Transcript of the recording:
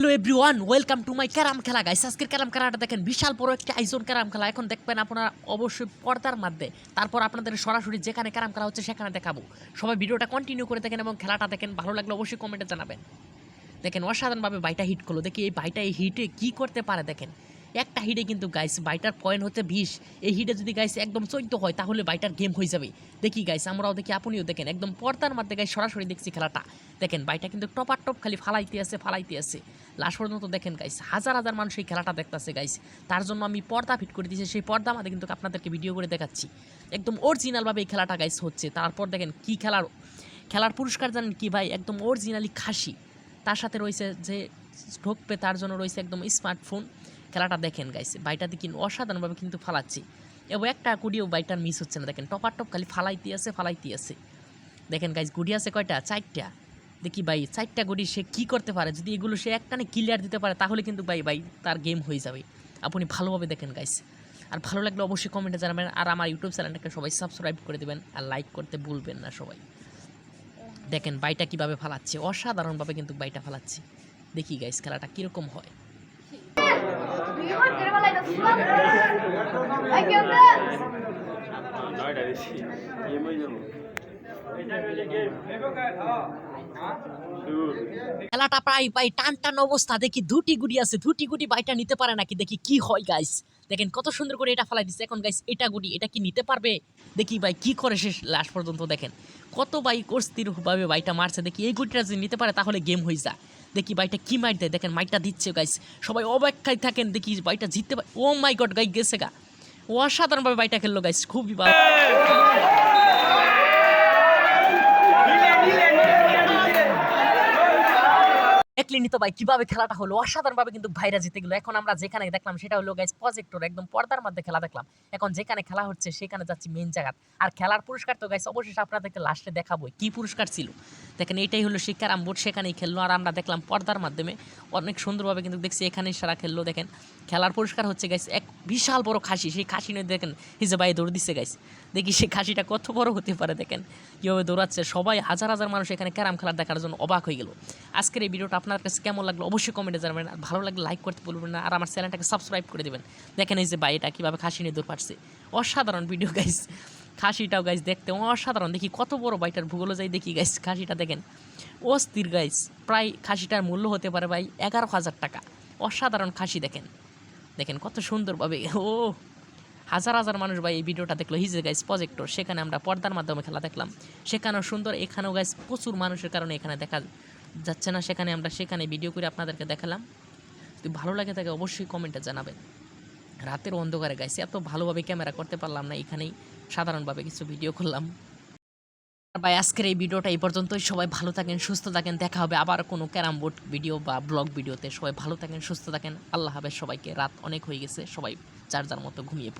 Hello everyone welcome to my carrom খেলা guys আজকের carrom খেলাটা দেখেন, বিশাল বড় একটা আইজন ক্যারাম খেলা এখন দেখবেন আপনারা অবশ্যই পর্দার মাধ্যমে তারপর আপনাদের সরাসরি যেখানে ক্যারাম খেলা হচ্ছে, সেখানে দেখাবো। সবাই ভিডিওটা কন্টিনিউ করে দেখেন এবং খেলাটা দেখেন। ভালো লাগলে অবশ্যই কমেন্টে জানাবেন। দেখেন, অসাধারণভাবে বাইটা হিট করল। দেখি এই বাইটা এই হিটে কী করতে পারে দেখেন। একটা হিটে কিন্তু গাইস বাইটার পয়েন্ট হচ্ছে বিশ। এই হিটে যদি গাইস একদম চৈত্য হয়, তাহলে বাইটার গেম হয়ে যাবে। দেখি গাইস আমরাও দেখি, আপনিও দেখেন, একদম পর্দার মধ্যে গাইস সরাসরি দেখছি খেলাটা। দেখেন বাইটা কিন্তু টপার টপ খালি ফালাইতে আছে ফালাইতে আছে। লাস্ট পর্যন্ত দেখেন গাইস হাজার হাজার মানুষ এই খেলাটা দেখতেছে গাইস তার জন্য আমি পর্দা ফিট করে দিয়েছি, সেই পর্দা আমাদের কিন্তু আপনাদেরকে ভিডিও করে দেখাচ্ছি। একদম অরিজিনালভাবে এই খেলাটা গাইস হচ্ছে। তারপর দেখেন কি খেলার খেলার পুরস্কার জানেন কি ভাই? একদম অরিজিনালি খাসি। তার সাথে রয়েছে যে ঢুকবে, তার জন্য রয়েছে একদম স্মার্টফোন খেলাটা দেখেন গাইছে বাইটাতে কিন্তু অসাধারণভাবে কিন্তু ফালাচ্ছি। এবং একটা কুড়িও বাইটার মিস হচ্ছে না, দেখেন, টপার টপ খালি ফালাইতে আছে ফালাইতে আছে। দেখেন গাইজ গুড়ি আছে কয়টা? চারটা। দেখি ভাই, চারটা গুড়ি সে কী করতে পারে? যদি এগুলো সে একটানে ক্লিয়ার দিতে পারে, তাহলে কিন্তু ভাই ভাই, তার গেম হয়ে যাবে। আপনি ভালোভাবে দেখেন গাইস আর ভালো লাগলে অবশ্যই কমেন্টে জানাবেন, আর আমার ইউটিউব চ্যানেলটাকে সবাই সাবস্ক্রাইব করে দেবেন, আর লাইক করতে ভুলবেন না সবাই। দেখেন, বাইটা কীভাবে ফালাচ্ছে? অসাধারণভাবে কিন্তু বাইটা ফালাচ্ছে। দেখি গাইস খেলাটা কীরকম হয়। খেলাটা প্রায় প্রায় টান টান অবস্থা। দেখি দুটি গুটি আছে দুটি গুটি বাইটা নিতে পারে নাকি? দেখি কি হয় গাইস দেখেন কত সুন্দর করে এটা ফালাই দিচ্ছে এখন গাইস এটা গুটি এটা কি নিতে পারবে? দেখি ভাই কি করে শেষ লাস্ট পর্যন্ত দেখেন। কত বাই কস্তির ভাবে বাইটা মারছে। দেখি এই গুটিটা যদি নিতে পারে তাহলে গেম হয়ে যায়। দেখি বাইটা কি মাইট দেয়? দেখেন মাইটটা দিচ্ছে গাইস সবাই অপেক্ষায় থাকেন, দেখি বাইটা জিততে পারে। ও মাই গড গাই গেছে গা। অসাধারণভাবে বাইটা খেললো গাইস খুবই ভালো। ভাই, কীভাবে খেলাটা হলো? অসাধারণভাবে কিন্তু ভাইরা জিতে গেলো। এখন আমরা যেখানে দেখলাম, সেটা হলো গাইস প্রজেক্টর একদম পর্দার মধ্যে খেলা দেখলাম। এখন যেখানে খেলা হচ্ছে, সেখানে যাচ্ছি মেন জায়গা আর খেলার পুরস্কার তো গাইস অবশেষে আপনাদেরকে লাস্টে দেখাবো কি পুরস্কার ছিল? দেখেন, এটাই হলো সেই ক্যারাম বোর্ড সেখানেই খেললো। আর আমরা দেখলাম পর্দার মাধ্যমে অনেক সুন্দরভাবে কিন্তু দেখছি এখানেই সারা খেললো, দেখেন। খেলার পুরস্কার হচ্ছে গাইস এক বিশাল বড় খাসি, সেই খাসি নিয়ে দেখেন, হিজে ভাই দৌড় দিচ্ছে গাইস দেখি সেই খাসিটা কত বড় হতে পারে, দেখেন। কীভাবে দৌড়াচ্ছে, সবাই হাজার হাজার মানুষ এখানে ক্যারাম খেলা দেখার জন্য অবাক হয়ে গেল। আজকের এই ভিডিওটা আপনার কাছে কেমন লাগল, অবশ্যই কমেন্টে জানাবেন। আর ভালো লাগলে লাইক করতে বলবেন না, আর আমার চ্যানেলটাকে সাবস্ক্রাইব করে দেবেন। দেখেন এই যে ভাই এটা কীভাবে খাসি নিয়ে দৌড় পাচ্ছে। অসাধারণ ভিডিও গাইস খাসিটাও গাইস দেখতে অসাধারণ। দেখি কত বড় বাইটার ভূগোলে যাই, দেখি গাইস খাসিটা দেখেন। অস্থির গাইস প্রায় খাসিটার মূল্য হতে পারে ভাই এগারো হাজার টাকা। অসাধারণ খাসি দেখেন। দেখেন কত সুন্দরভাবে, ও! হাজার হাজার মানুষ ভাই এই ভিডিওটা দেখল। হিজে গাইস প্রজেক্টর সেখানে আমরা পর্দার মাধ্যমে খেলা দেখলাম। সেখানেও সুন্দর, এখানেও গাইস প্রচুর মানুষের কারণে এখানে দেখা যাচ্ছে না। সেখানে আমরা সেখানে ভিডিও করে আপনাদেরকে দেখালাম। যদি ভালো লাগে থাকে অবশ্যই কমেন্টে জানাবেন। রাতের অন্ধকারে গাইছে এত ভালোভাবে ক্যামেরা করতে পারলাম না এখানেই। সাধারণভাবে কিছু ভিডিও করলাম। ভাই, আজকের এই ভিডিওটা এই পর্যন্তই। সবাই ভালো থাকেন, সুস্থ থাকেন। দেখা হবে আবার কোনো ক্যারাম বোর্ড ভিডিও বা ব্লগ ভিডিওতে সবাই ভালো থাকেন, সুস্থ থাকেন। আল্লাহ হাফেজ। সবাইকে রাত অনেক হয়ে গেছে। সবাই যার যার মতো ঘুমিয়ে।